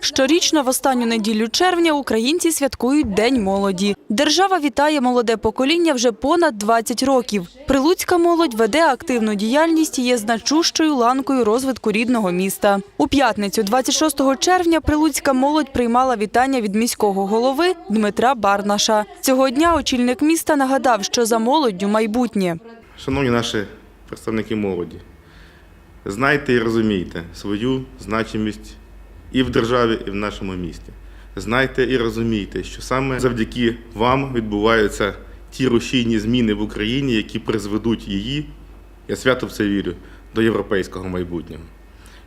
Щорічно в останню неділю червня українці святкують День молоді. Держава вітає молоде покоління вже понад 20 років. Прилуцька молодь веде активну діяльність і є значущою ланкою розвитку рідного міста. У п'ятницю, 26 червня, прилуцька молодь приймала вітання від міського голови Дмитра Барнаша. Цього дня очільник міста нагадав, що за молоддю майбутнє. Шановні наші представники молоді, знайте і розумійте свою значимість і в державі, і в нашому місті. Знайте і розумійте, що саме завдяки вам відбуваються ті рушійні зміни в Україні, які призведуть її, я свято в це вірю, до європейського майбутнього.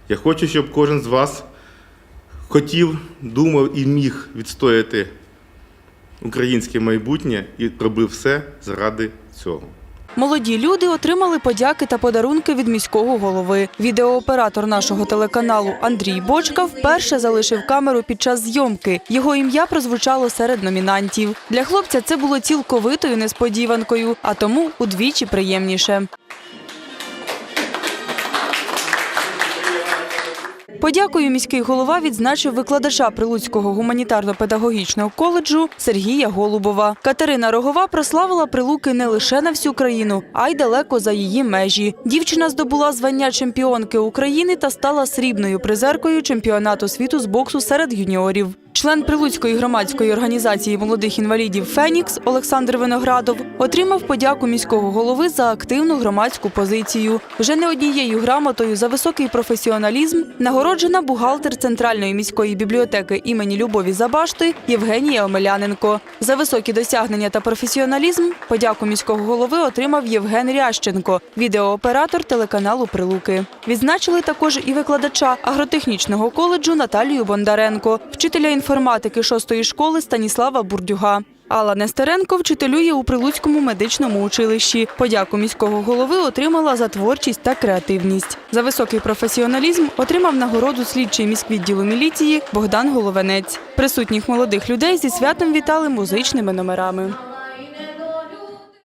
Я хочу, щоб кожен з вас хотів, думав і міг відстояти українське майбутнє і робив все заради цього. Молоді люди отримали подяки та подарунки від міського голови. Відеооператор нашого телеканалу Андрій Бочка вперше залишив камеру під час зйомки. Його ім'я прозвучало серед номінантів. Для хлопця це було цілковитою несподіванкою, а тому удвічі приємніше. Подякою міський голова відзначив викладача Прилуцького гуманітарно-педагогічного коледжу Сергія Голубова. Катерина Рогова прославила Прилуки не лише на всю країну, а й далеко за її межі. Дівчина здобула звання чемпіонки України та стала срібною призеркою чемпіонату світу з боксу серед юніорів. Член Прилуцької громадської організації молодих інвалідів Фенікс Олександр Виноградов отримав подяку міського голови за активну громадську позицію. Вже не однією грамотою за високий професіоналізм нагороджена бухгалтер Центральної міської бібліотеки імені Любові Забашти Євгенія Омеляненко. За високі досягнення та професіоналізм подяку міського голови отримав Євген Рященко, відеооператор телеканалу Прилуки. Відзначили також і викладача агротехнічного коледжу Наталію Бондаренко, вчителя інформатики шостої школи Станіслава Бурдюга. Алла Нестеренко вчителює у Прилуцькому медичному училищі. Подяку міського голови отримала за творчість та креативність. За високий професіоналізм отримав нагороду слідчий міськвідділу міліції Богдан Головенець. Присутніх молодих людей зі святом вітали музичними номерами.